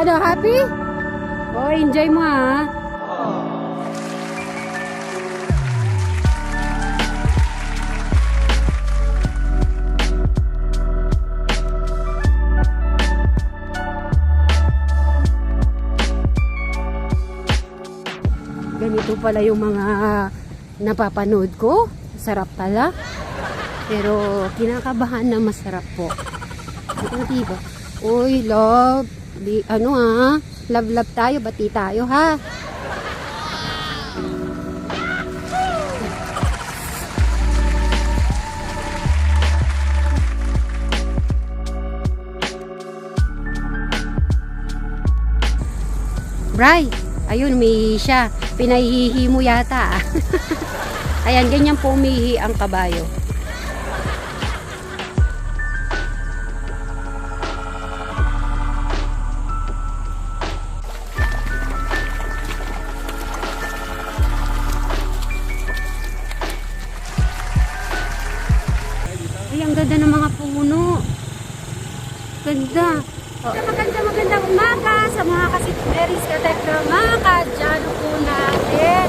Ano, happy? Oh, enjoy mo ha. Ganito pala yung mga napapanood ko. Sarap pala. Pero kinakabahan na masarap po. Ito, diba? Uy, love. Di, ano ha? Love, love tayo. Bati tayo ha. Bray, ayun, umihi siya. Pinahihi mo yata. ah. Ayan, ganyan po umihi ang kabayo. Ang ganda ng mga puno. Ganda. Oh. Maganda, magandang umaga sa mga kasitberis katekra mga kadyano po natin.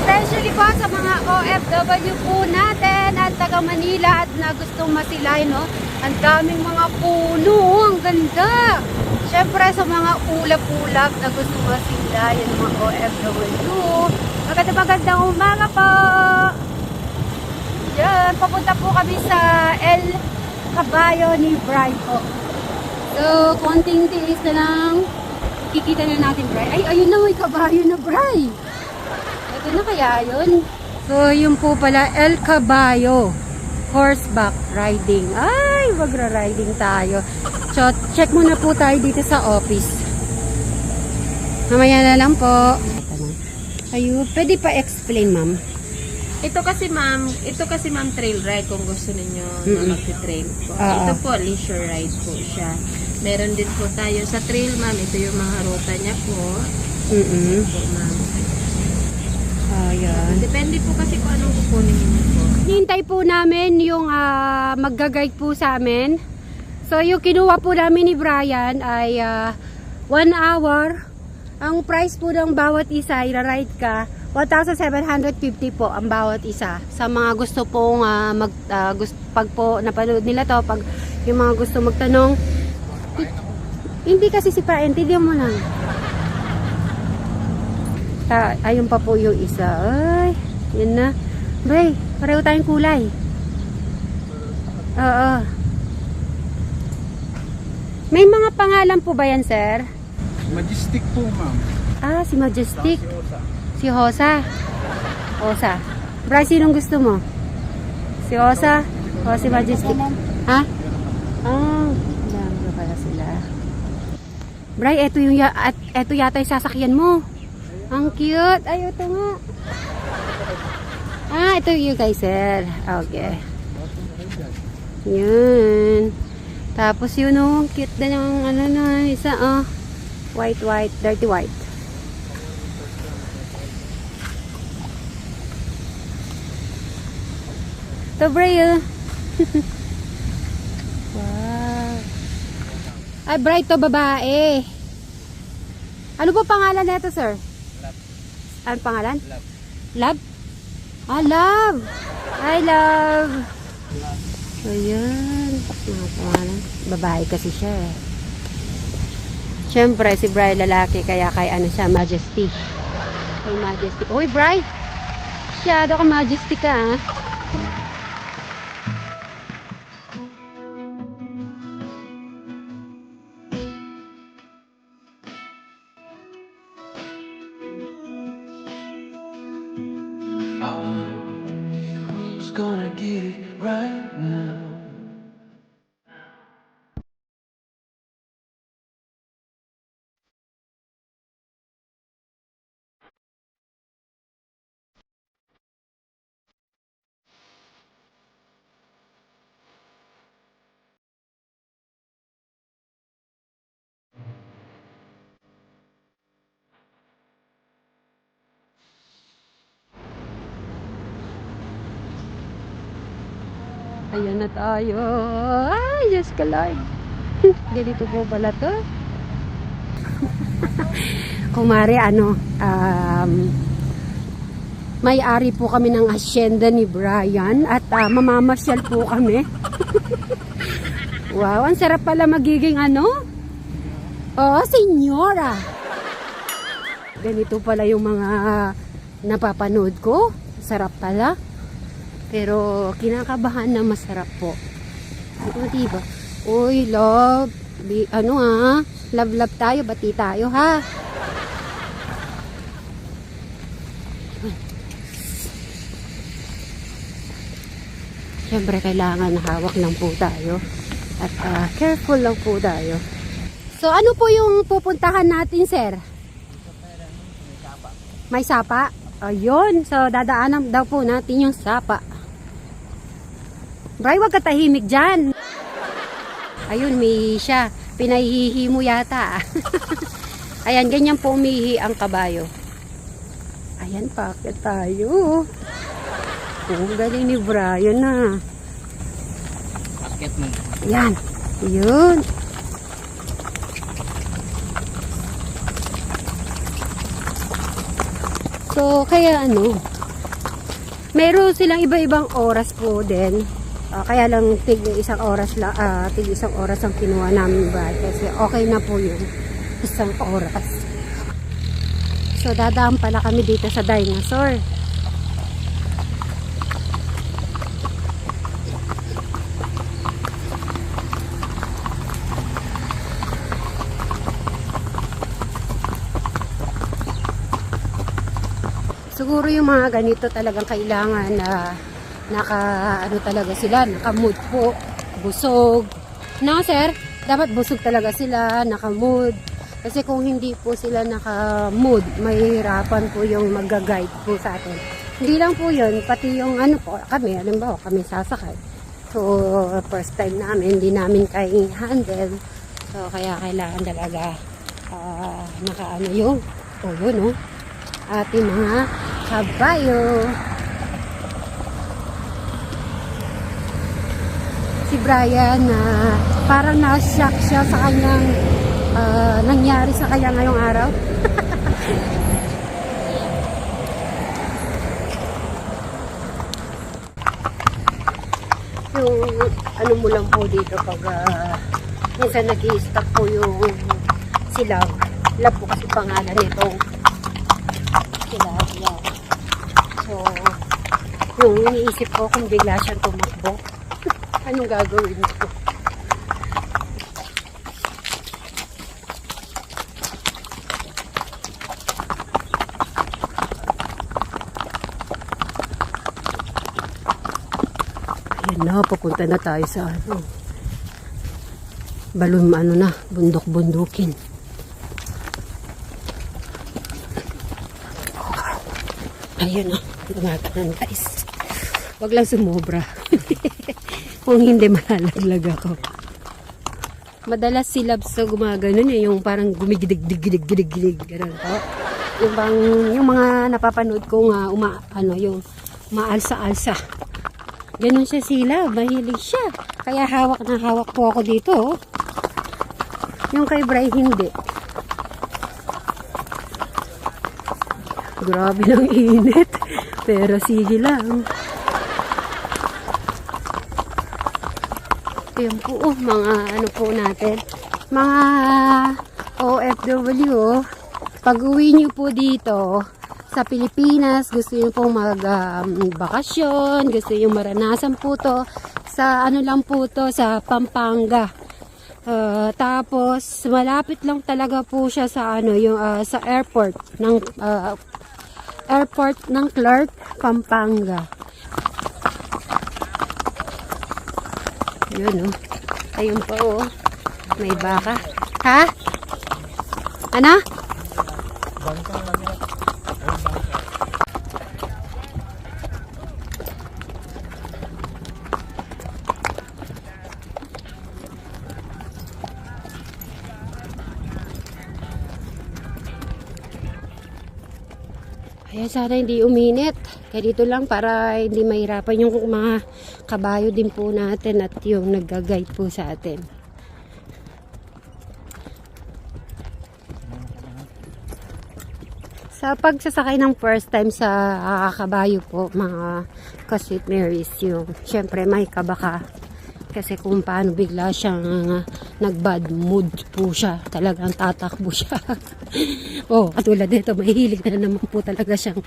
Especially po sa mga OFW po natin at taga Manila at na gustong masilay, no? Ang daming mga puno. Ang ganda. Siyempre sa mga ulap-ulap na gustong masilay, yung mga OFW. Maganda, magandang umaga po. Yan, papunta po kami sa El Caballo ni Bry po. So, konting tiis na lang. Kikita na natin, Bry. Ay, ayun na, may kabayo na, Bry. Ito na kaya yun. So, yun po pala, El Caballo. Horseback riding. Ay, magra-riding tayo. So, check muna po tayo dito sa office. Mamaya na lang po. Ayun, pwede pa explain, ma'am. Ito kasi ma'am, ito kasi ma'am trail ride kung gusto ninyo na Mm-mm. magte-trail po. Oo. Ito po leisure ride po siya. Meron din po tayo sa trail ma'am, ito yung mga ruta niya po. Mm-mm. Po ma'am. Ayan. Depende po kasi kung anong kukunin niyo po. Hintay po namin yung ah, magga-guide po sa amin. So yung kinuha po namin ni Brian ay 1 hour. Ang price po ng bawat isa, ira-ride ka, 1,750 po ang bawat isa. Sa mga gusto pong ah, mag, ah, gust, pag po napanood nila to, pag yung mga gusto magtanong, hi- hindi kasi si Brian, tindihan mo lang. Ta, ayun pa po yung isa. Ay, yun na. Bray, pareho tayong kulay. Oo. May mga pangalan po ba yan, sir? Majestic po, ma'am. Ah, si Majestic. Si Hosa. Hosa. Bray, sinong gusto mo? Si Hosa o si Majestic? Ha? Ah, dami pa pala sila. Bray, eto, yung, at, eto yata yung sasakyan mo. Ang cute. Ay, ito nga. Ah, ito yung guys, sir. Okay. Yun. Tapos yun, oh, cute na yung ano na, isa, oh. White, white, dirty white. Bray, oh. wow. Ay, bright to babae. Ano po pangalan nito, sir? Ano pangalan? Love. Love? Ah, love. I love. Ayan. Mga pangalan. Babae kasi siya eh. Siyempre, si Bri lalaki, kaya kay ano siya, Majesty. Kay Majesty. Uy, Bri! Masyado ka Majesty ka, ah. Ayan na tayo. Ay, Diyos ka Lord. Ganito po pala to. Kumari ano, um, may-ari po kami ng asyenda ni Brian at ah, mamamasyal po kami. wow, ang sarap pala magiging ano? Oo, senyora. Ganito pala yung mga napapanood ko. Sarap pala. Pero kinakabahan na masarap po. Ano diba? Uy, love. Bi, ano ha? Love, love tayo. Bati tayo ha. Siyempre, kailangan hawak lang po tayo. At ah, careful lang po tayo. So, ano po yung pupuntahan natin, sir? May sapa? Ayun. So, dadaanan daw po natin yung sapa. Bray, wag ka tahimik dyan. Ayun, may siya. Pinahihihi mo yata. Ayan, ganyan po umihi ang kabayo. Ayan, pakit tayo. Oh, galing ni Brian na. Akit mo. Ayan. Yun. So, kaya ano, meron silang iba-ibang oras po din. Ah, kaya lang tig isang oras la, ah, tig isang oras ang kinuha namin ba kasi okay na po yun. Isang oras. So, dadaan pala kami dito sa dinosaur. Siguro yung mga ganito talagang kailangan na naka ano talaga sila, naka mood po, busog. No, sir? Dapat busog talaga sila, naka mood. Kasi kung hindi po sila naka mood, mahihirapan po yung mag-guide po sa atin. Hindi lang po yun, pati yung ano po, kami, alam kami sasakay. So, first time namin, hindi namin kaya handle. So, kaya kailangan talaga ah, naka ano yung, oh yun oh, ating mga kabayo. Si Brian na parang na-shock siya sa kanyang ah, nangyari sa kanya ngayong araw. yung ano mo lang po dito pag ah, minsan nag stop po yung silag. Lab po kasi pangalan nitong silag. Yan. So, yung iniisip ko kung bigla siyang tumakbo, anong gagawin ko? Ayan na, papunta na tayo sa ano. Balon ano na, bundok-bundukin. Ayun na, gumaganan guys. Huwag lang sumobra. Kung hindi, malalaglag ako. Madalas si Labs na gumaganon eh, yung parang gumigidig-gidig-gidig-gidig, ganun po. Yung bang, yung mga napapanood ko nga, uma, ano, yung maalsa-alsa. Ganun siya sila, mahilig siya. Kaya hawak na hawak po ako dito. oh. Yung kay Bray hindi. Grabe ng init. Pero sige lang. Ayan po, oh, mga ano po natin. Mga OFW, oh. pag uwi nyo po dito sa Pilipinas, gusto nyo pong mag-bakasyon, gusto nyo maranasan po to sa ano lang po to, sa Pampanga. Uh, tapos malapit lang talaga po siya sa ano yung ah, sa airport ng ah, airport ng Clark, Pampanga. Yun oh. Ayun pa oh. May baka. Ha? Ano? Kaya sana hindi uminit. Kaya dito lang para hindi mahirapan yung mga kabayo din po natin at yung nag-guide po sa atin. Sa pagsasakay ng first time sa ah, kabayo po, mga ka-sweet Marys, yung syempre may kabaka. Kasi kung paano bigla siyang ah, nag-bad mood po siya. Talagang tatakbo siya. oh, katulad nito, mahilig na naman po talaga siyang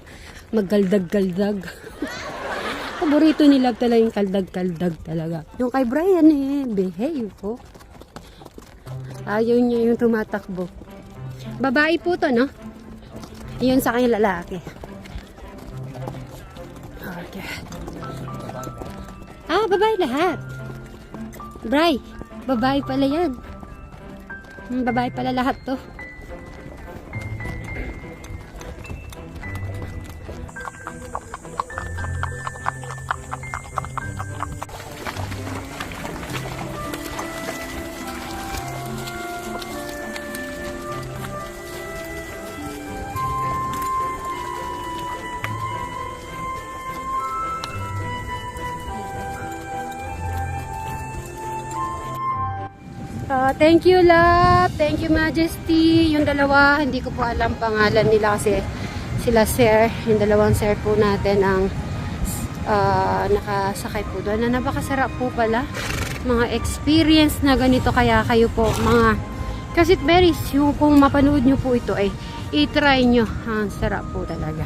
maggaldag-galdag. Paborito ni talaga yung kaldag-kaldag talaga. Yung kay Brian eh, behave po. Ayaw niya yung tumatakbo. Babae po to, no? Yun sa kanya lalaki. Okay. Ah, babae lahat. Bray, babae pala yan. Hmm, babae pala lahat to. Ah, thank you, love. Thank you, Majesty. Yung dalawa, hindi ko po alam pangalan nila kasi sila sir, yung dalawang sir po natin ang ah, nakasakay po doon. Na napakasarap po pala. Mga experience na ganito kaya kayo po, mga kasi berries, yung kung mapanood nyo po ito ay i-try nyo. Ang sarap po talaga.